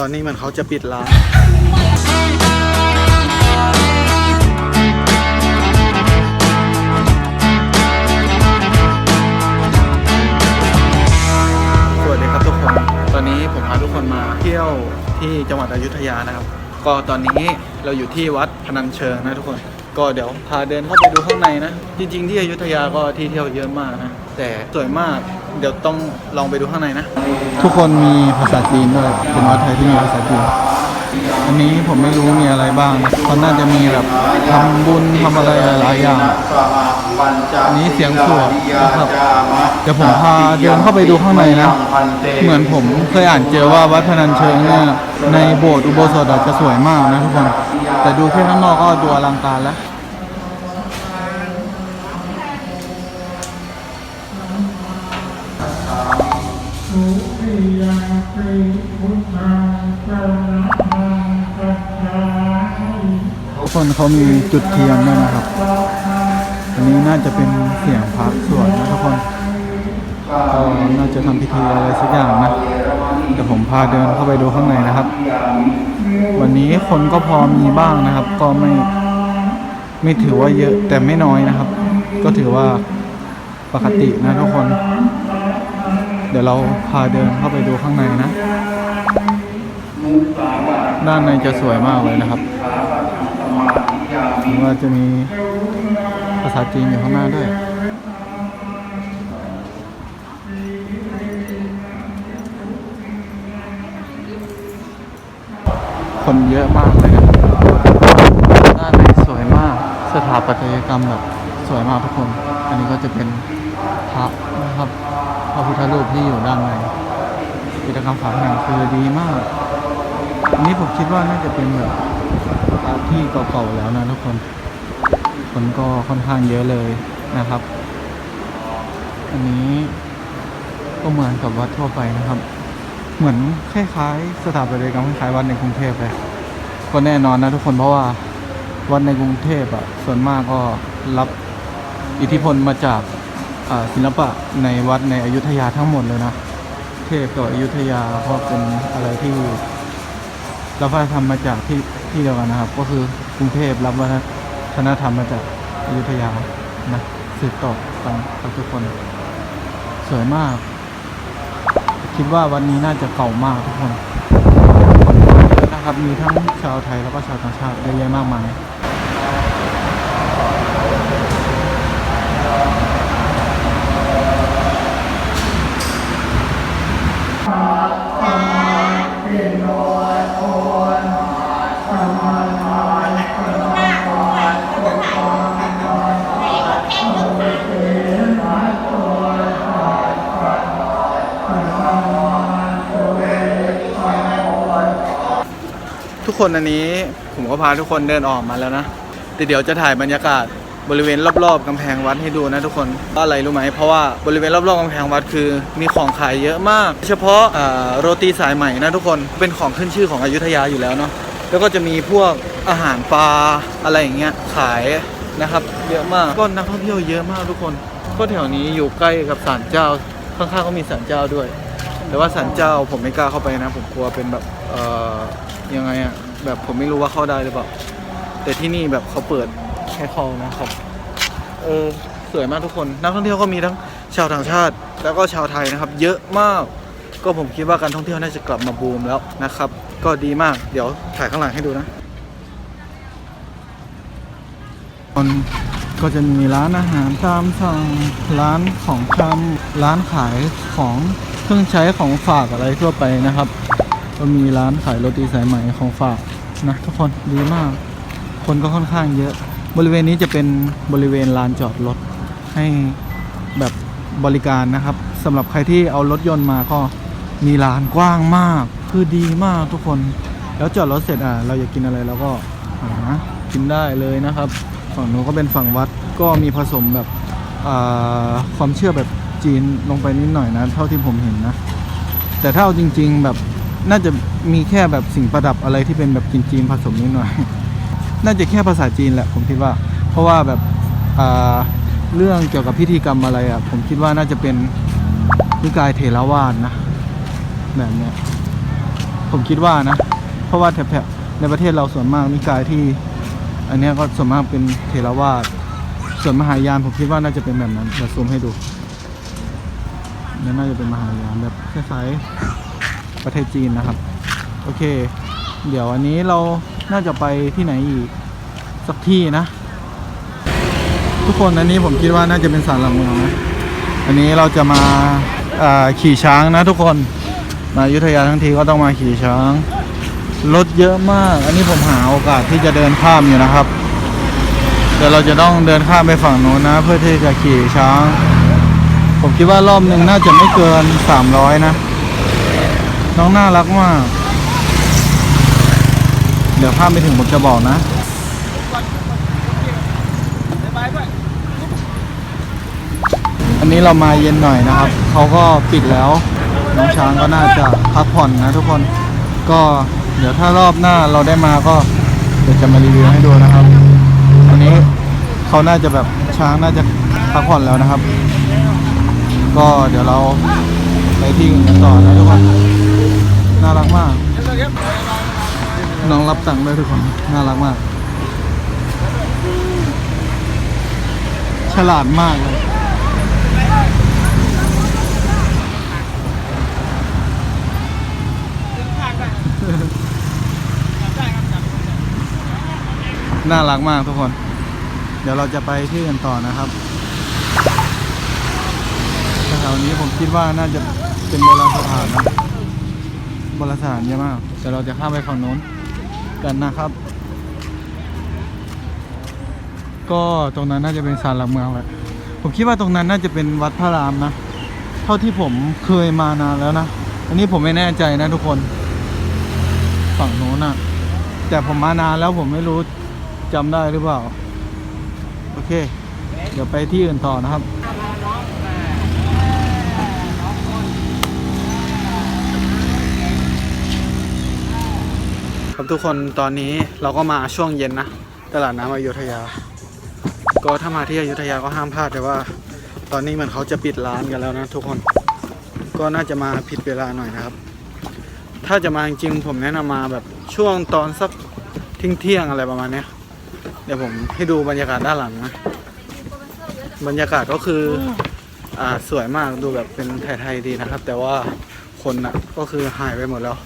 ตอนนี้เหมือนเขาจะปิดร้านสวัสดีครับทุกคน ตอนนี้ผมพาทุกคนมาเที่ยวที่จังหวัดอยุธยานะครับ ก็ตอนนี้เราอยู่ที่วัดพนัญเชิงนะทุกคน ก็เดี๋ยวพาเดินเข้าไปดูข้างในนะ จริงๆที่อยุธยาก็ที่เที่ยวเยอะมากนะ แต่สวยมาก เดี๋ยวต้องลองไปดูข้างในนะ ทุกคนมีภาษาจีนด้วยเป็นวัดไทยที่มีภาษาจีน อันนี้ผมไม่รู้มีอะไรบ้างเขาน่าจะมีแบบทำบุญทำอะไรหลายๆอย่าง อันนี้เสียงสวดนะครับเดี๋ยวผมพาเดินเข้าไปดูข้างในนะ เหมือนผมเคยอ่านเจอว่าวัดพนัญเชิงเนี่ยในโบสถ์อุโบสถจจะสวยมากนะทุกคน แต่ดูแค่ข้างนอกก็ดูอลังการแล้ว ทุกคนเขามีจุดเทียนด้วยนะครับ อันนี้น่าจะเป็นเสียงพระสวดนะทุกคนก็น่าจะทำพิธีอะไรสักอย่างนะเดี๋ยวผมพาเดินเข้าไปดูข้างในนะครับ วันนี้คนก็พอมีบ้างนะครับ ก็ไม่ไม่ถือว่าเยอะแต่ไม่น้อยนะครับ ก็ถือว่าปกตินะทุกคน เดี๋ยวเราพาเดินเข้าไปดูข้างในนะ ด้านในจะสวยมากเลยนะครับว่าจะมีภาษาจีนอยู่ข้างหน้าด้วยคนเยอะมากเลยนะด้านในสวยมาก สถาปัตยกรรมแบบสวยมากทุกคน อันนี้ก็จะเป็นพระ พระพุทธรูปที่อยู่ด้านในกิจกรรมฝาผนังคือดีมาก อันนี้ผมคิดว่าน่าจะเป็นแบบที่เก่าๆแล้วนะทุกคน คนก็ค่อนข้างเยอะเลยนะครับ อันนี้ก็เหมือนกับวัดทั่วไปนะครับ เหมือนคล้ายๆสถาปัตยกรรมคล้ายๆวัดในกรุงเทพเลยก็แน่นอนนะทุกคนเพราะว่าวัดในกรุงเทพอะส่วนมากก็รับอิทธิพลมาจาก ศิลปะในวัดในอยุธยาทั้งหมดเลยนะ เทพกับอยุธยาเพราะเป็นอะไรที่รับวัฒนธรรมมาจากที่ที่เดียวกันนะครับ ก็คือกรุงเทพรับวัฒนธรรมมาจากอยุธยานะสืบต่อกันกับทุกคน สวยมาก คิดว่าวันนี้น่าจะเก่ามากทุกคนนะครับมีทั้งชาวไทยแล้วก็ชาวต่างชาติเยอะแยะมากมาย ทุกคนอันนี้ผมก็พาทุกคนเดินออกมาแล้วนะแต่เดี๋ยวจะถ่ายบรรยากาศ บริเวณรอบๆกำแพงวัดให้ดูนะทุกคนว่าอะไรรู้ไหมเพราะว่าบริเวณรอบๆกำแพงวัดคือ มีของขายเยอะมาก เฉพาะาโรตีสายใหม่นะทุกคนเป็นของขึ้นชื่อของอยุธยาอยู่แล้วเนาะแล้วก็จะมีพวกอาหารปลาอะไรอย่างเงี้ยขายนะครับ เยอะมากก็นักท่องเที่ยวเยอะมากทุกคนก็แถวนี้อยู่ใกล้กับศาลเจ้าข้างๆก็มีศาลเจ้าด้วย แต่ว่าศาลเจ้าผมไม่กล้าเข้าไปนะ ผมกลัวเป็นแบบเอ่อยังไงอะแบบผมไม่รู้ว่าเข้าได้หรือเปล่าแต่ที่นี่แบบเขาเปิด แค่เข้านะครับ เออสวยมากทุกคน นักท่องเที่ยวก็มีทั้งชาวต่างชาติ แล้วก็ชาวไทยนะครับ เยอะมาก ก็ผมคิดว่าการท่องเที่ยวน่าจะกลับมาบูมแล้วนะครับ ก็ดีมาก เดี๋ยวถ่ายข้างหลังให้ดูนะมันก็จะมีร้านอาหารตามสั่งร้านของชำร้านขายของเครื่องใช้ของฝากอะไรทั่วไปนะครับ ก็มีร้านขายโรตีสายไหมของฝากนะทุกคนดีมาก คนก็ค่อนข้างเยอะ บริเวณนี้จะเป็นบริเวณลานจอดรถให้แบบบริการนะครับสำหรับใครที่เอารถยนต์มาก็มีลานกว้างมาก คือดีมากทุกคน แล้วจอดรถเสร็จอะเราอยากกินอะไรเราก็หากินได้เลยนะครับ ฝั่งนู้นก็เป็นฝั่งวัดก็มีผสมแบบความเชื่อแบบจีนลงไปนิดหน่อยนะ เท่าที่ผมเห็นนะ แต่ถ้าเอาจริง ๆแบบน่าจะมีแค่แบบสิ่งประดับอะไรที่เป็นแบบจีนๆผสมนิดหน่อย น่าจะแค่ภาษาจีนแหละผมคิดว่า เพราะว่าแบบเรื่องเกี่ยวกับพิธีกรรมอะไรอะผมคิดว่าน่าจะเป็นนิกายเถรวาทนะแบบเนี้ยผมคิดว่านะ เพราะว่าแถบๆในประเทศเราส่วนมากนิกายที่ อันนี้ก็ส่วนมากเป็นเทรวาสส่วนมหายานผมคิดว่าน่าจะเป็นแบบนั้นเดี๋ยวซูมให้ดูนี่น่าจะเป็นมหายานแบบคล้ายๆประเทศจีนนะครับ โอเค เดี๋ยวอันนี้เรา น่าจะไปที่ไหนอีก สักที่นะ ทุกคนอันนี้ผมคิดว่าน่าจะเป็นสารหลักเมืองนะอันนี้เราจะมาขี่ช้างนะทุกคนมาอยุธยาทั้งทีก็ต้องมาขี่ช้างรถเยอะมาก อันนี้ผมหาโอกาสที่จะเดินข้ามอยู่นะครับเดี๋ยวเราจะต้องเดินข้ามไปฝั่งโน้นนะ เพื่อที่จะขี่ช้าง ผมคิดว่ารอบหนึ่งน่าจะไม่เกิน 300 นะ น้องน่ารักมาก ดี๋ยวข้ามไปถึงผมจะบอกนะอันนี้เรามาเย็นหน่อยนะครับ เขาก็ปิดแล้วน้องช้างก็น่าจะพักผ่อนนะทุกคนก็เดี๋ยวถ้ารอบหน้าเราได้มาก็เดี๋ยวจะมารีวิวให้ดูนะครับอันนี้เขาน่าจะแบบช้างน่าจะพักผ่อนแล้วนะครับ ก็เดี๋ยวเราไปที่อื่นกันต่อนะทุกคนน่ารักมาก น้องรับตังค์ด้วยทุกคน น่ารักมาก ฉลาดมากเลย น่ารักมากทุกคน เดี๋ยวเราจะไปที่อื่นต่อนะครับแถวนี้ผมคิดว่าน่าจะเป็นโบราณสถานนะโบราณสถานเยอะมากเดี๋ยวเราจะข้ามไปฝั่งโน้น กันนะครับ ก็ตรงนั้นน่าจะเป็นศาลหลักเมืองแหละผมคิดว่าตรงนั้นน่าจะเป็นวัดพระรามนะ เท่าที่ผมเคยมานานแล้วนะ อันนี้ผมไม่แน่ใจนะทุกคน ฝั่งโน้นอะแต่ผมมานานแล้วผมไม่รู้จำได้หรือเปล่า โอเค เดี๋ยวไปที่อื่นต่อนะครับ ครับทุกคนตอนนี้เราก็มาช่วงเย็นนะ ตลาดน้ำอยุธยา ก็ถ้ามาที่อยุธยาก็ห้ามพลาดแต่ว่า ตอนนี้เหมือนเขาจะปิดร้านกันแล้วนะทุกคน ก็น่าจะมาผิดเวลาหน่อยนะครับ ถ้าจะมาจริงๆผมแนะนำมาแบบช่วงตอนสักเที่ยงเที่ยงอะไรประมาณนี้เดี๋ยวผมให้ดูบรรยากาศด้านหลังนะ บรรยากาศก็คืออ่าสวยมากดูแบบเป็นไทยๆดีนะครับ แต่ว่าคนน่ะก็คือหายไปหมดแล้ว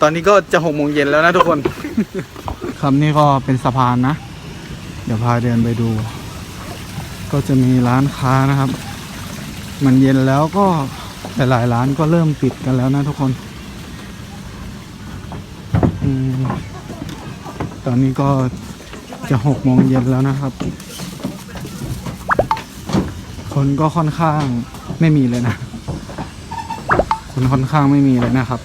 ตอนนี้ก็จะหกโมงเย็นแล้วนะทุกคน ครับนี่ก็เป็นสะพานนะ เดี๋ยวพาเดินไปดู ก็จะมีร้านค้านะครับ มันเย็นแล้วก็หลายๆร้านก็เริ่มปิดกันแล้วนะทุกคนอตอนนี้ก็จะหกโมงเย็นแล้วนะครับ คนก็ค่อนข้างไม่มีเลยนะ คนค่อนข้างไม่มีเลยนะครับ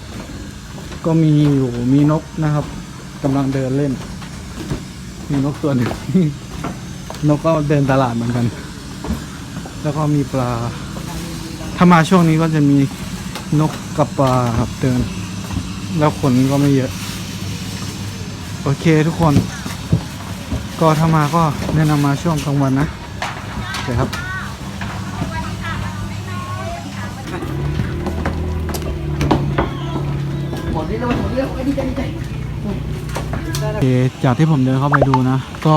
ก็มีอยู่มีนกนะครับกำลังเดินเล่น มีนกตัวหนึ่ง นกก็เดินตลาดเหมือนกัน แล้วก็มีปลา ถ้ามาช่วงนี้ก็จะมีนกกับปลาครับเดิน แล้วคนก็ไม่เยอะ โอเคทุกคน ก็ถ้ามาก็แนะนำมาช่วงกลางวันนะโอเคครับ จากที่ผมเดินเข้าไปดูนะ ก็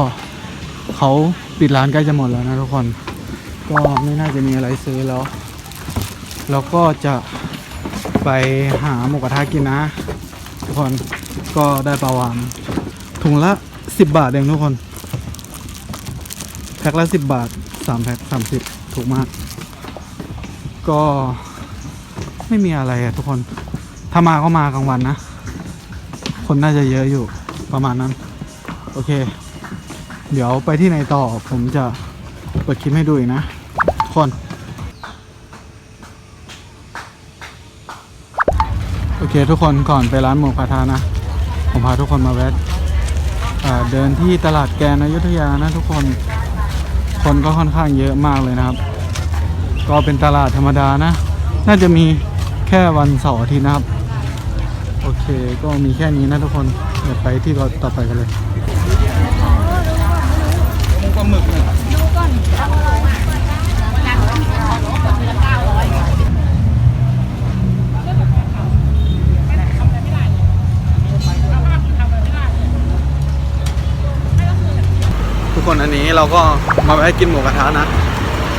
เขาปิดร้านใกล้จะหมดแล้วนะทุกคน ก็ไม่น่าจะมีอะไรซื้อแล้ว แล้วก็จะไปหาหมูกระทะกินนะ ทุกคนก็ได้ปลาวานถุงละสิบบาทเองทุกคน แพ็คละสิบบาทสามแพ็คสามสิบถูกมาก ก็ไม่มีอะไรอะทุกคน ถ้ามาก็มากลางวันนะ คนน่าจะเยอะอยู่ประมาณนั้น โอเค เดี๋ยวไปที่ไหนต่อผมจะเปิดคลิปให้ดูอีกนะทุกคนโอเคทุกคนก่อนไปร้านหมูกระทะนะ ผมพาทุกคนมาแวะเดินที่ตลาดแกนอยุธยานะทุกคนคนก็ค่อนข้างเยอะมากเลยนะครับ ก็เป็นตลาดธรรมดานะ น่าจะมีแค่วันเสาร์อาทิตย์นะครับ คก็มีแค่นี้นะทุกคนเดี๋ยวไปที่รถต่อไปกันเลยมุกปลาหมึกเนดูก่อนทุกคนอันนี้เราก็มาไปกินหมูกระทะนะ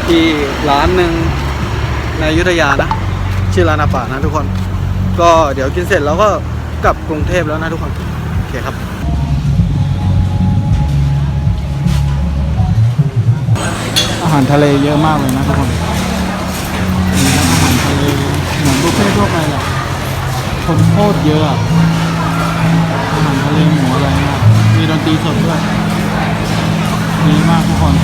ที่ร้านหนึ่งในยุทธยานะ ชื่อร้านอาป่านะทุกคน ก็เดี๋ยวกินเสร็จเราก็ กับกรุงเทพแล้วนะทุกคน โอเคครับ อาหารทะเลเยอะมากเลยนะทุกคนนี่ครับอาหารทะเลเหมือนบุฟเฟ่ทั่วไปแหละคนโคตรเยอะอาหารทะเลหมูอะไรเงี้ยมีดนตรีสดด้วยดีมากทุกคน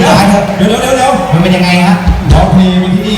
ดีกวาคเดี๋ยวเดี๋ยวเดี๋ยวมันเป็นยังไงฮะร้องเพลงวันที่นี่